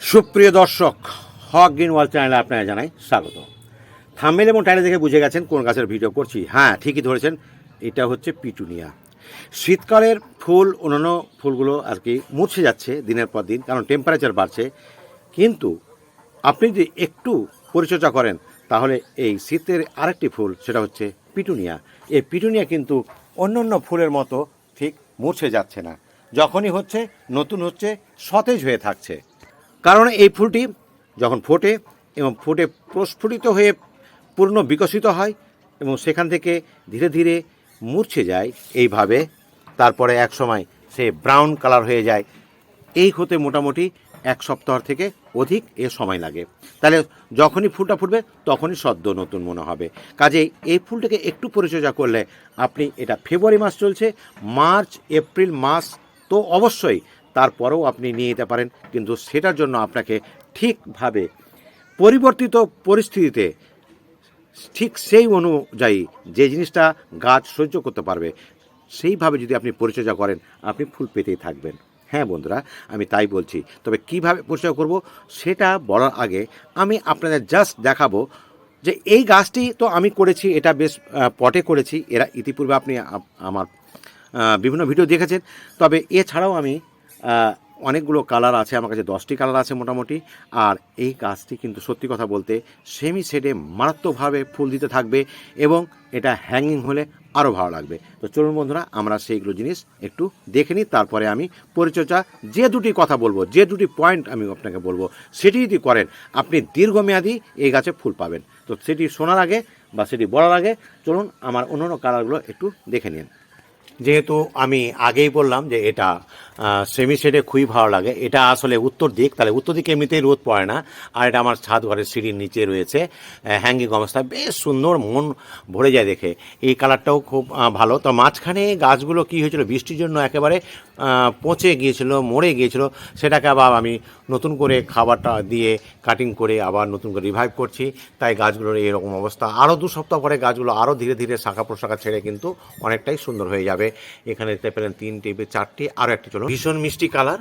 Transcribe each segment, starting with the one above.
সুপ্রিয় দর্শক, হক গ্রিন ওয়াল চ্যানেলে আপনারা জানাই স্বাগত। থাম্বেল এবং টাইলে দেখে বুঝে গেছেন কোন গাছের ভিডিও করছি। হ্যাঁ ঠিকই ধরেছেন, এটা হচ্ছে পিটুনিয়া। শীতকালের ফুল, অন্যান্য ফুলগুলো আর কি মুছে যাচ্ছে দিনের পর দিন, কারণ টেম্পারেচার বাড়ছে। কিন্তু আপনি যদি একটু পরিচর্যা করেন, তাহলে এই শীতের আরেকটি ফুল, সেটা হচ্ছে পিটুনিয়া। এই পিটুনিয়া কিন্তু অন্যান্য ফুলের মতো ঠিক মুছে যাচ্ছে না। যখনই হচ্ছে, নতুন হচ্ছে, সতেজ হয়ে থাকছে। কারণ এই ফুলটি যখন ফোটে এবং ফুটে প্রস্ফুটিত হয়ে পূর্ণ বিকশিত হয় এবং সেখান থেকে ধীরে ধীরে মূর্ছে যায় এইভাবে, তারপরে এক সময় সে ব্রাউন কালার হয়ে যায়। এই হতে মোটামুটি এক সপ্তাহ থেকে অধিক এ সময় লাগে। তাহলে যখনই ফুলটা ফুটবে তখনই সদ্য নতুন মনে হবে। কাজেই এই ফুলটাকে একটু পরিচর্যা করলে আপনি, এটা ফেব্রুয়ারি মাস চলছে, মার্চ, এপ্রিল মাস তো অবশ্যই তারপরেও আপনি নিয়ে যেতে পারেন। কিন্তু সেটার জন্য আপনাকে ঠিকভাবে পরিবর্তিত পরিস্থিতিতে ঠিক সেই অনুযায়ী যে জিনিসটা গাছ সহ্য করতে পারবে, সেইভাবে যদি আপনি পরিচর্যা করেন, আপনি ফুল পেতেই থাকবেন। হ্যাঁ বন্ধুরা, আমি তাই বলছি। তবে কীভাবে পরিচর্যা করব সেটা বলার আগে আমি আপনাদের জাস্ট দেখাবো যে এই গাছটি তো আমি করেছি, এটা বেশ পটে করেছি। এরা ইতিপূর্বে আপনি আমার বিভিন্ন ভিডিও দেখেছেন। তবে এছাড়াও আমি অনেকগুলো কালার আছে, আমার কাছে দশটি কালার আছে মোটামুটি। আর এই গাছটি কিন্তু সত্যি কথা বলতে সেমি সেডে মারাত্মকভাবে ফুল দিতে থাকবে এবং এটা হ্যাঙ্গিং হলে আরও ভালো লাগবে। তো চলুন বন্ধুরা, আমরা সেইগুলো জিনিস একটু দেখে নিই, তারপরে আমি পরিচর্যা, যে দুটি কথা বলব, যে দুটি পয়েন্ট আমি আপনাকে বলব, সেটি যদি করেন, আপনি দীর্ঘমেয়াদী এই গাছে ফুল পাবেন। তো সেটি শোনার আগে বা সেটি বলার আগে চলুন আমার অন্য অন্য কালারগুলো একটু দেখে নিন। যেহেতু আমি আগেই বললাম যে এটা সেমি শেডে খুবই ভালো লাগে। এটা আসলে উত্তর দিক, তাহলে উত্তর দিকে এমনিতেই রোদ পড়ে না। আর এটা আমার ছাদ ঘরের সিঁড়ির নিচে রয়েছে হ্যাঙ্গিং অবস্থায় বেশ সুন্দর, মন ভরে যায় দেখে। এই কালারটাও খুব ভালো। তো মাঝখানে গাছগুলো কি হয়েছিল? বৃষ্টির জন্য একেবারে পচে গিয়েছিল, মরে গিয়েছিল। সেটাকে আবার আমি নতুন করে খাবারটা দিয়ে কাটিং করে আবার নতুন করে রিভাইভ করছি। তাই গাছগুলোর এরকম অবস্থা। আরও দু সপ্তাহ পরে গাছগুলো আরও ধীরে ধীরে শাখা প্রশাখা ছেড়ে কিন্তু অনেকটাই সুন্দর হয়ে যাবে। এখানে দেখতে পেলেন তিনটি বা চারটি আরও একটি চলো। ভীষণ মিষ্টি কালার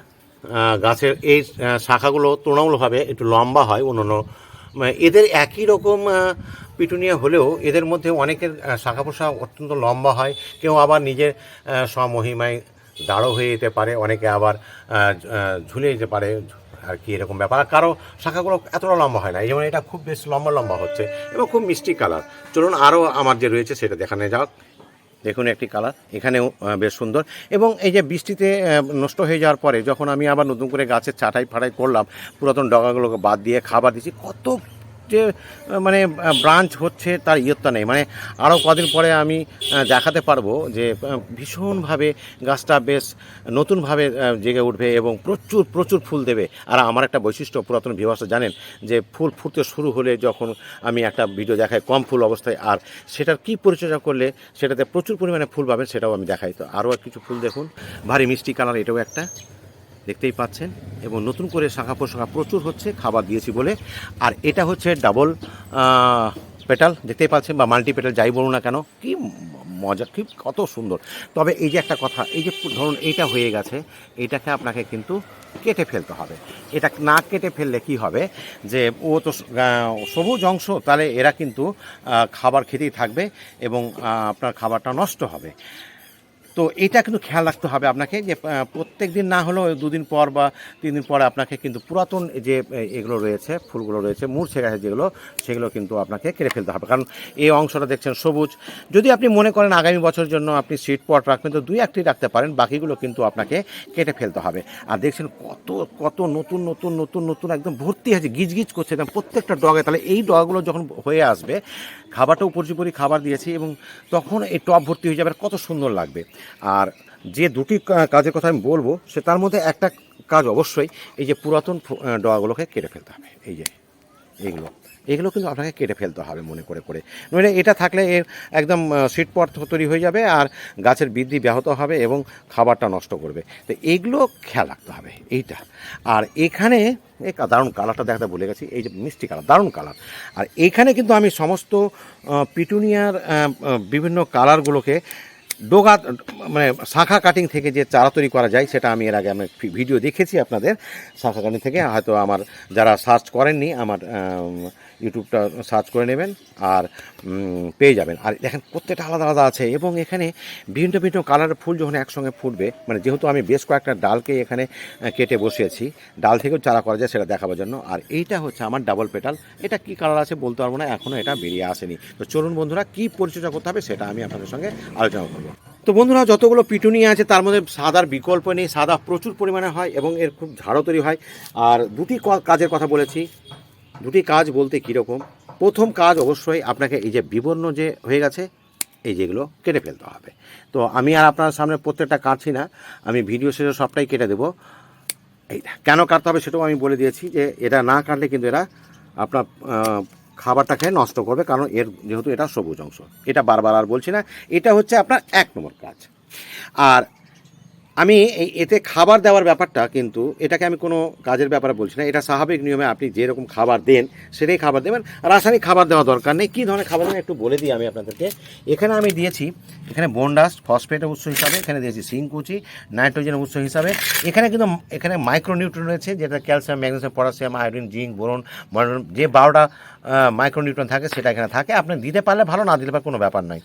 গাছের এই শাখাগুলো তুলনামূলকভাবে একটু লম্বা হয় অন্য এদের একই রকম পিটুনিয়া হলেও এদের মধ্যে অনেকের শাখা প্রশাখা অত্যন্ত লম্বা হয়। কেউ আবার নিজের স্বমহিমায় দাঁড়ো হয়ে যেতে পারে। অনেকে আবার ঝুলে যেতে পারে। আর কি এরকম ব্যাপার। আর কারও শাখাগুলো এতটা লম্বা হয় না। এই যেমন এটা খুব বেশ লম্বা লম্বা হচ্ছে এবং খুব মিষ্টি কালার। চলুন আরও আমার যে রয়েছে সেটা দেখানো যাক। দেখুন একটি কালার। এখানেও বেশ সুন্দর। এবং এই যে বৃষ্টিতে নষ্ট হয়ে যাওয়ার পরে যখন আমি আবার নতুন করে গাছের ছাটাই ফাটাই করলাম, পুরাতন ডগাগুলোকে বাদ দিয়ে খাবার দিয়েছি, কত যে মানে ব্রাঞ্চ হচ্ছে তার ইয়ত্তা নেই। মানে আরও কদিন পরে আমি দেখাতে পারব যে ভীষণভাবে গাছটা বেশ নতুনভাবে জেগে উঠবে এবং প্রচুর প্রচুর ফুল দেবে। আর আমার একটা বৈশিষ্ট্য, পুরাতন বিভাষা জানেন যে, ফুল ফুটতে শুরু হলে যখন আমি একটা ভিডিও দেখাই কম ফুল অবস্থায়, আর সেটার কি পরিচর্যা করলে সেটাতে প্রচুর পরিমাণে ফুল পাবেন সেটাও আমি দেখাই। তো আরও কিছু ফুল দেখুন। ভারী মিষ্টি কালার এটাও একটা। দেখতেই পাচ্ছেন, এবং নতুন করে শাখা প্রশাখা প্রচুর হচ্ছে, খাবার দিয়েছি বলে। আর এটা হচ্ছে ডাবল পেটাল, দেখতেই পাচ্ছেন, বা মাল্টি পেটাল যাই বলুন না কেন, কি মজা, কি কত সুন্দর। তবে এই যে একটা কথা, এই যে ধরুন এইটা হয়ে গেছে এইটাকে আপনাকে কিন্তু কেটে ফেলতে হবে। এটা না কেটে ফেললে কি হবে, যে ও তো সবুজ অংশ, তাহলে এরা কিন্তু খাবার খেতেই থাকবে, এবং আপনার খাবারটা নষ্ট হবে। তো এটা কিন্তু খেয়াল রাখতে হবে আপনাকে যে প্রত্যেক দিন না হলেও দুদিন পর বা তিন দিন পরে আপনাকে কিন্তু পুরাতন যে এগুলো রয়েছে, ফুলগুলো রয়েছে মূর্ছে গেছে যেগুলো, সেগুলো কিন্তু আপনাকে কেটে ফেলতে হবে। কারণ এই অংশটা দেখছেন সবুজ। যদি আপনি মনে করেন আগামী বছরের জন্য আপনি সিট পট রাখবেন, তো দুই একটি রাখতে পারেন, বাকিগুলো কিন্তু আপনাকে কেটে ফেলতে হবে। আর দেখছেন কত কত নতুন নতুন নতুন নতুন একদম ভর্তি আছে গিজ গিজ করছে প্রত্যেকটা ডগে। তাহলে এই ডগগুলো যখন হয়ে আসবে খাবারটাও উপর্যুপরি খাবার দিয়েছি এবং তখন এই টপ ভর্তি হয়ে যাবে কত সুন্দর লাগবে। আর যে দুটি কাজের কথা আমি বলব, সে তার মধ্যে একটা কাজ অবশ্যই, এই যে পুরাতন ডগাগুলোকে কেটে ফেলতে হবে। এই যে এইগুলো এগুলো কিন্তু আপনাকে কেটে ফেলতে হবে মনে করে করে। নইলে এটা থাকলে এর একদম সিটপট তৈরি হয়ে যাবে আর গাছের বৃদ্ধি ব্যাহত হবে এবং খাবারটা নষ্ট করবে। তো এইগুলো খেয়াল রাখতে হবে, এইটা। আর এখানে, এই দারুণ কালারটা দেখাতে ভুলে গেছি, এই যে মিষ্টি কালার, দারুণ কালার। আর এইখানে কিন্তু আমি সমস্ত পিটুনিয়ার বিভিন্ন কালারগুলোকে ডোগা মানে শাখা কাটিং থেকে যে চারা তৈরি করা যায়, সেটা আমি এর আগে আমি ভিডিও দেখেছি আপনাদের। শাখা কাটিং থেকে হয়তো আমার যারা সার্চ করেননি, আমার ইউটিউবটা সার্চ করে নেবেন আর পেয়ে যাবেন। আর দেখেন প্রত্যেকটা আলাদা আলাদা আছে এবং এখানে বিভিন্ন বিভিন্ন কালারের ফুল যখন একসঙ্গে ফুটবে মানে যেহেতু আমি বেশ কয়েকটা ডালকে এখানে কেটে বসিয়েছি, ডাল থেকেও চারা করা যায় সেটা দেখাবার জন্য। আর এইটা হচ্ছে আমার ডাবল পেটাল এটা কি কালার আছে বলতে পারব না এখনও এটা বেরিয়ে আসেনি। তো চলুন বন্ধুরা, কি পরিচর্যা করতে হবে সেটা আমি আপনাদের সঙ্গে আলোচনা করব। তো বন্ধুরা, যতগুলো পিটুনিয়া আছে, তার মধ্যে সাদার বিকল্প নেই, সাদা প্রচুর পরিমাণে হয় এবং এর খুব ঝাড়ও তৈরি হয়। আর দুটি কাজের কথা বলেছি। দুটি কাজ বলতে কীরকম? প্রথম কাজ অবশ্যই আপনাকে এই যে বিবর্ণ যে হয়ে গেছে, এই যেগুলো কেটে ফেলতে হবে। তো আমি আর আপনার সামনে প্রত্যেকটা কাটছি না, আমি ভিডিও শেষে সবটাই কেটে দেবো। এইটা কেন কাটতে হবে সেটাও আমি বলে দিয়েছি যে এটা না কাটলে কিন্তু এরা আপনার খাবারটা খেয়ে নষ্ট করবে, কারণ এর যেহেতু এটা সবুজ অংশ। এটা বারবার আর বলছি না, এটা হচ্ছে আপনার এক নম্বর কাজ। আর আমি এতে খাবার দেওয়ার ব্যাপারটা কিন্তু এটাকে আমি কোনো কাজের ব্যাপারে বলছি না, এটা স্বাভাবিক নিয়মে আপনি যেরকম খাবার দেন, সেটাই খাবার দেবেন। রাসায়নিক খাবার দেওয়া দরকার নেই। কী ধরনের খাবার দেবেন একটু বলে দিই আমি আপনাদেরকে। এখানে আমি দিয়েছি, এখানে বন্ডাস ফসফেটের উৎস হিসাবে, এখানে দিয়েছি সিংকুচি নাইট্রোজেনের উৎস হিসাবে। এখানে কিন্তু এখানে মাইক্রোনিউট্রন রয়েছে, যেটা calcium magnesium potassium iodine zinc boron মরন যে বারোটা মাইক্রোনিউট্রন থাকে, সেটা এখানে থাকে। আপনি দিতে পারলে ভালো, না দিলে কোনো ব্যাপার নয়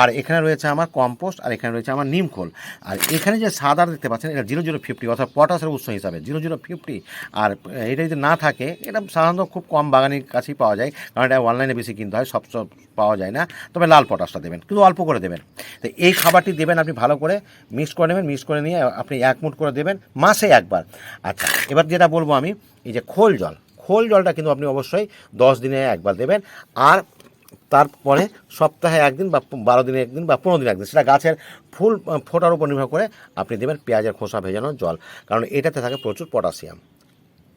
আর এখানে রয়েছে আমার কম্পোস্ট আর এখানে রয়েছে আমার নিমখোল আর এখানে যে সাদা দেখতে পাচ্ছেন, এটা জিরো জিরো ফিফটি অর্থাৎ পটাশের উৎস হিসাবে জিরো জিরো ফিফটি আর এটা যদি না থাকে, এটা সাধারণত খুব কম বাগানের কাছেই পাওয়া যায়, কারণ এটা অনলাইনে বেশি কিনতে হয়, সব সব পাওয়া যায় না। তবে লাল পটাশটা দেবেন, কিন্তু অল্প করে দেবেন। তো এই খাবারটি দেবেন আপনি ভালো করে মিক্স করে নেবেন মিক্স করে নিয়ে আপনি এক মুঠ করে দেবেন, মাসে একবার। আচ্ছা এবার যেটা বলব আমি, এই যে খোল জল। খোল জলটা কিন্তু আপনি অবশ্যই দশ দিনে একবার দেবেন। আর তারপরে সপ্তাহে একদিন বা বারো দিনে একদিন বা পনেরো দিনে একদিন, সেটা গাছের ফুল ফোটার উপর নির্ভর করে আপনি দেবেন পেঁয়াজের খোসা ভেজানো জল। কারণ এটাতে থাকে প্রচুর পটাশিয়াম।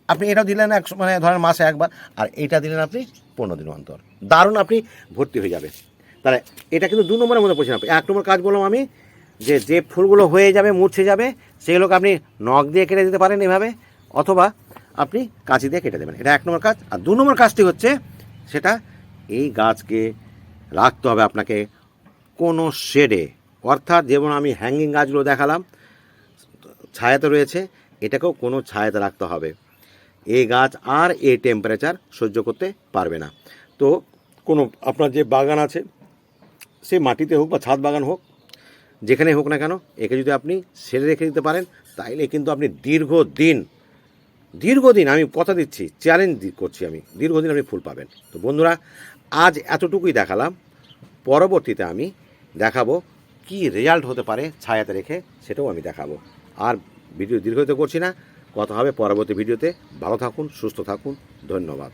আপনি এটাও দিলেন এক মানে ধরেন মাসে একবার, আর এইটা দিলেন আপনি পনেরো দিন অন্তর। দারুণ আপনি ভর্তি হয়ে যাবে তাহলে এটা কিন্তু দু নম্বরের মধ্যে পড়ছে না এক নম্বর কাজ বললাম আমি, যে যে ফুলগুলো হয়ে যাবে মূর্ছে যাবে, সেগুলোকে আপনি নখ দিয়ে কেটে দিতে পারেন এভাবে, অথবা আপনি কাঁচি দিয়ে কেটে দেবেন। এটা এক নম্বর কাজ। আর দু নম্বর কাজটি হচ্ছে, সেটা এই গাছকে রাখতে হবে আপনাকে কোনো শেডে। অর্থাৎ যেমন আমি হ্যাঙ্গিং গাছগুলো দেখালাম, ছায়াতে রয়েছে, এটাকেও কোনো ছায়াতে রাখতে হবে। এই গাছ আর এই টেম্পারেচার সহ্য করতে পারবে না। তো কোনো, আপনার যে বাগান আছে সে মাটিতে হোক বা ছাদ বাগান হোক যেখানে হোক না কেন, একে যদি আপনি ছেড়ে রেখে দিতে পারেন, তাইলে কিন্তু আপনি দীর্ঘদিন দীর্ঘদিন আমি কথা দিচ্ছি চ্যালেঞ্জ করছি আমি। দীর্ঘদিন আপনি ফুল পাবেন। তো বন্ধুরা, আজ এতটুকুই দেখালাম। পরবর্তীতে আমি দেখাবো কি রেজাল্ট হতে পারে ছায়াতে রেখে, সেটাও আমি দেখাবো। আর ভিডিও দীর্ঘিত করছি না। কথা হবে পরবর্তী ভিডিওতে ভালো থাকুন, সুস্থ থাকুন। ধন্যবাদ।